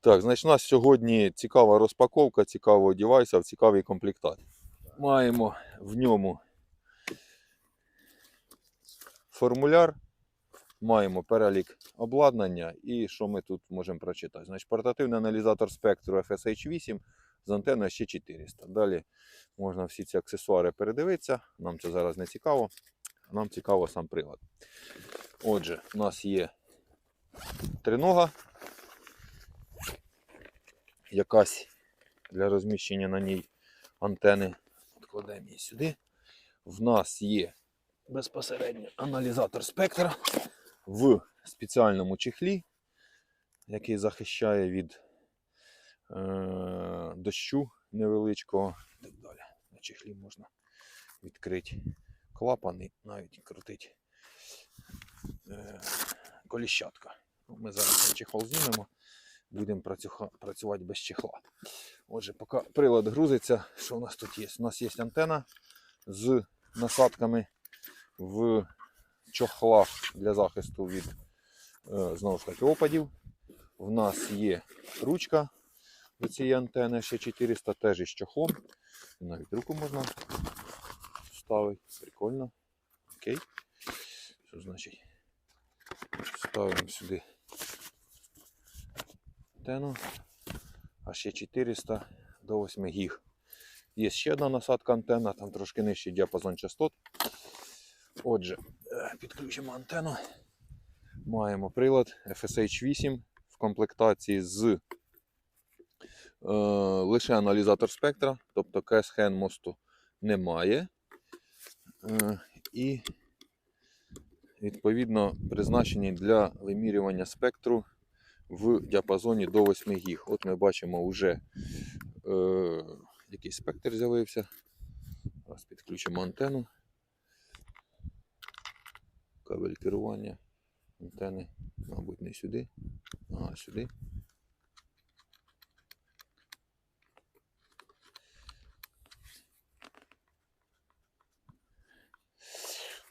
Так, значить, у нас сьогодні цікава розпаковка цікавого девайса в цікавій комплектації. Маємо в ньому формуляр, маємо перелік обладнання і що ми тут можемо прочитати. Значить, портативний аналізатор спектру FSH8 з антенною ще 400. Далі можна всі ці аксесуари передивитися. Нам це зараз не цікаво. Нам цікаво сам прилад. Отже, у нас є тринога, якась для розміщення на ній антени. Відкладемо її сюди. В нас є безпосередньо аналізатор спектра в спеціальному чехлі, який захищає від е, дощу невеличкого і так далі. На чехлі можна відкрити клапан і навіть крутити е, коліщатка. Ну, Ми зараз чехол знімемо, будемо працювати без чехла. Отже, поки прилад грузиться, що у нас тут є? У нас є антена з насадками в чохлах для захисту від е, знову ж таки опадів. В нас є ручка до цієї антени ще 400 теж із чохлом. Навіть руку можна вставити. Прикольно. Окей. Що значить? Ставимо сюди антенну. А ще 400 до 8 гіг. Є ще одна насадка антенна, там трошки нижчий діапазон частот. Отже, е, підключимо антенну. Маємо прилад FSH8 в комплектації з е, лише аналізатор спектра, тобто КСХН мосту немає. Е, і відповідно призначені для вимірювання спектру в діапазоні до 8 гіг. От ми бачимо вже е, який спектр з'явився. Зараз підключимо антенну. Кабель керування антени, мабуть, не сюди, а сюди.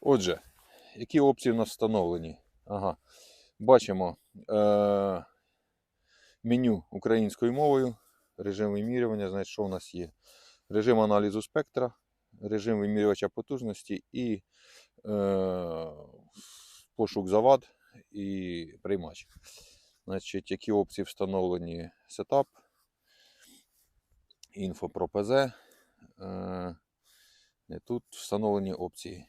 Отже, які опції у нас встановлені? Ага. Бачимо е- меню українською мовою, режим вимірювання, значить, що у нас є. Режим аналізу спектра, режим вимірювача потужності і е- пошук завад і приймач. Значить, які опції встановлені сетап, інфо про ПЗ. Е- не тут встановлені опції.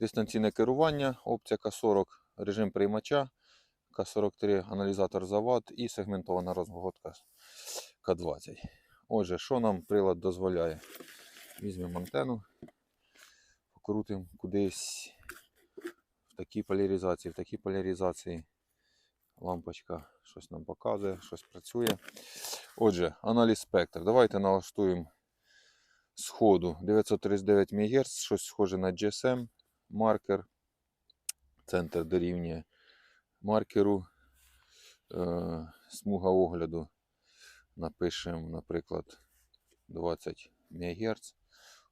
Дистанційне керування, опція К40, режим приймача, К43 аналізатор завод і сегментована розгортка К20. Отже, що нам прилад дозволяє? Візьмемо антенну, покрутимо кудись в такій поляризації, в такій поляризації. Лампочка щось нам показує, щось працює. Отже, аналіз спектр. Давайте налаштуємо сходу 939 МГц, щось схоже на GSM маркер. Центр дорівнює маркеру. Е, смуга огляду. Напишемо, наприклад, 20 МГц.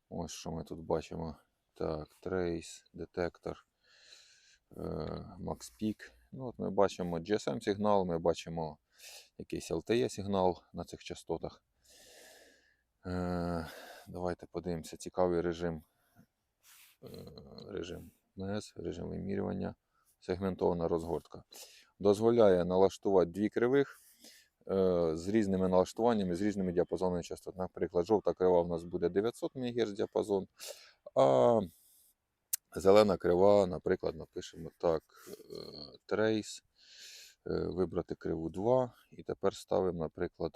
Ось що ми тут бачимо. Так, трейс, детектор, е, Max Peak. Ну, от ми бачимо GSM сигнал, ми бачимо якийсь LTE сигнал на цих частотах. Е, давайте подивимося цікавий режим е, режим МС, режим вимірювання, сегментована розгортка. Дозволяє налаштувати дві кривих е, з різними налаштуваннями, з різними діапазонами частот. Наприклад, жовта крива у нас буде 900 МГц діапазон, а зелена крива, наприклад, напишемо так, е, трейс, е, вибрати криву 2. І тепер ставимо, наприклад,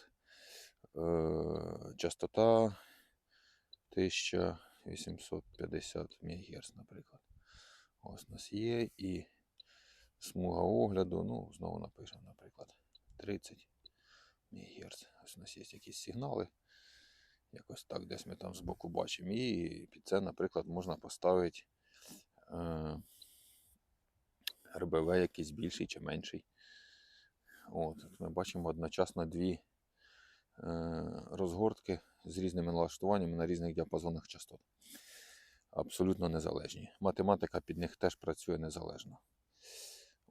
частота 1850 МГц, наприклад. Ось у нас є і смуга огляду. Ну, знову напишемо, наприклад, 30 МГц. Ось у нас є якісь сигнали. Якось так, десь ми там збоку бачимо. І під це, наприклад, можна поставити е, РБВ якийсь більший чи менший. От, ми бачимо одночасно дві е, розгортки з різними налаштуваннями на різних діапазонах частот. Абсолютно незалежні. Математика під них теж працює незалежно.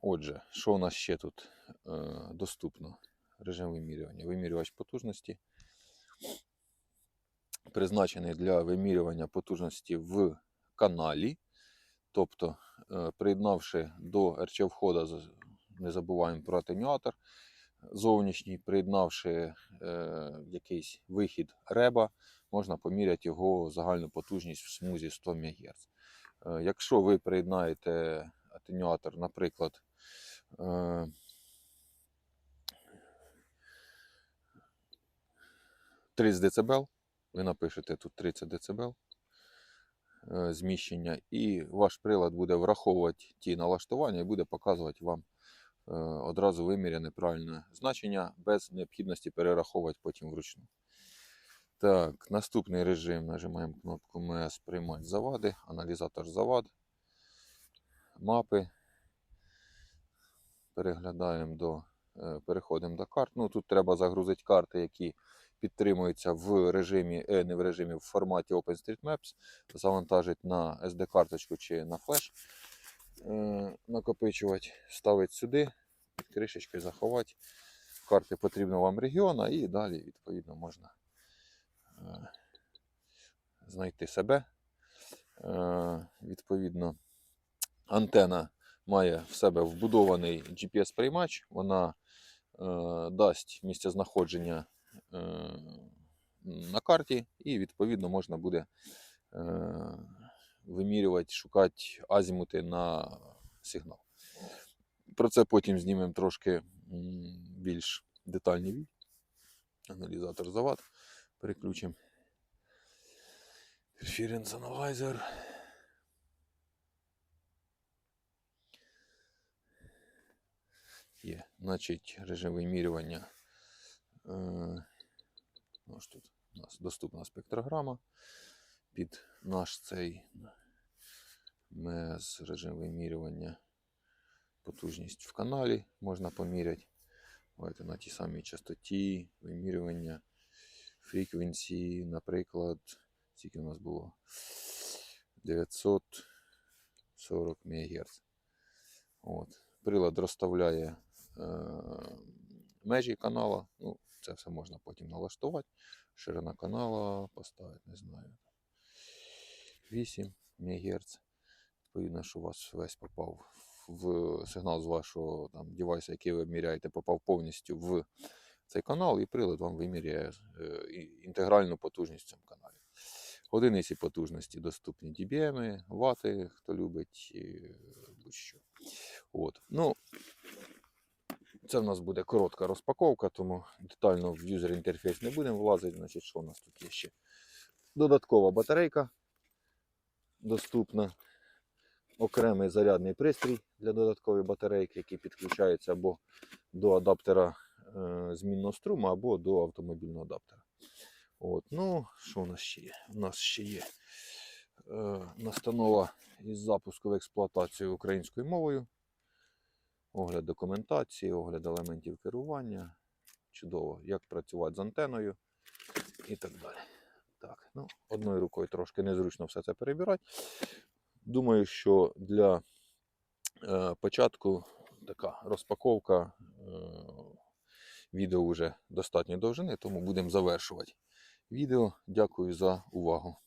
Отже, що у нас ще тут е, доступно? режим вимірювання. Вимірювач потужності призначений для вимірювання потужності в каналі. Тобто, е, приєднавши до РЧ входа, не забуваємо про атенюатор зовнішній, приєднавши е, якийсь вихід реба, можна поміряти його загальну потужність в смузі 100 МГц. Е, якщо ви приєднаєте атенюатор, наприклад, 30 дБ, ви напишете тут 30 дБ е, зміщення, і ваш прилад буде враховувати ті налаштування і буде показувати вам е, одразу виміряне правильне значення без необхідності перераховувати потім вручну. Так, наступний режим нажимаємо кнопку МС приймати завади, аналізатор завад, мапи. Переглядаємо до, е, переходимо до карт. Ну, тут треба загрузити карти, які підтримуються в режимі, е, не в режимі, в форматі OpenStreetMaps, завантажити на SD-карточку чи на флеш, е, накопичувати, ставити сюди, під кришечкою заховати. Карти потрібно вам регіона і далі, відповідно, можна знайти себе. Відповідно, антена має в себе вбудований GPS-приймач. Вона е, дасть місцезнаходження е, на карті, і відповідно можна буде е, вимірювати, шукати азімути на сигнал. Про це потім знімемо трошки більш детальні відео. Аналізатор завод переключимо. Interference Analyzer. Є, значить, режим вимірювання. Е, ось тут у нас доступна спектрограма під наш цей МЕС режим вимірювання. Потужність в каналі можна поміряти. Давайте на тій самій частоті вимірювання фреквенції, наприклад, скільки у нас було 940 МГц. От. Прилад розставляє межі канала. Ну, це все можна потім налаштувати. Ширина канала поставити, не знаю. 8 МГц. Відповідно, що у вас весь попав в сигнал з вашого там, девайса, який ви виміряєте, попав повністю в цей канал, і прилад вам виміряє е, інтегральну потужність в цьому каналі. Одиниці потужності доступні dBm, вати, хто любить, будь-що. От. Ну, це в нас буде коротка розпаковка, тому детально в юзер інтерфейс не будемо влазити. Значить, що у нас тут є ще? Додаткова батарейка доступна. Окремий зарядний пристрій для додаткової батарейки, який підключається або до адаптера е, змінного струму, або до автомобільного адаптера. От. Ну, що у нас ще є? У нас ще є е, настанова із запуску в експлуатацію українською мовою. Огляд документації, огляд елементів керування. Чудово, як працювати з антеною і так далі. Так, ну, одною рукою трошки незручно все це перебирати. Думаю, що для е, початку така розпаковка е, відео вже достатньо довжини, тому будемо завершувати відео. Дякую за увагу.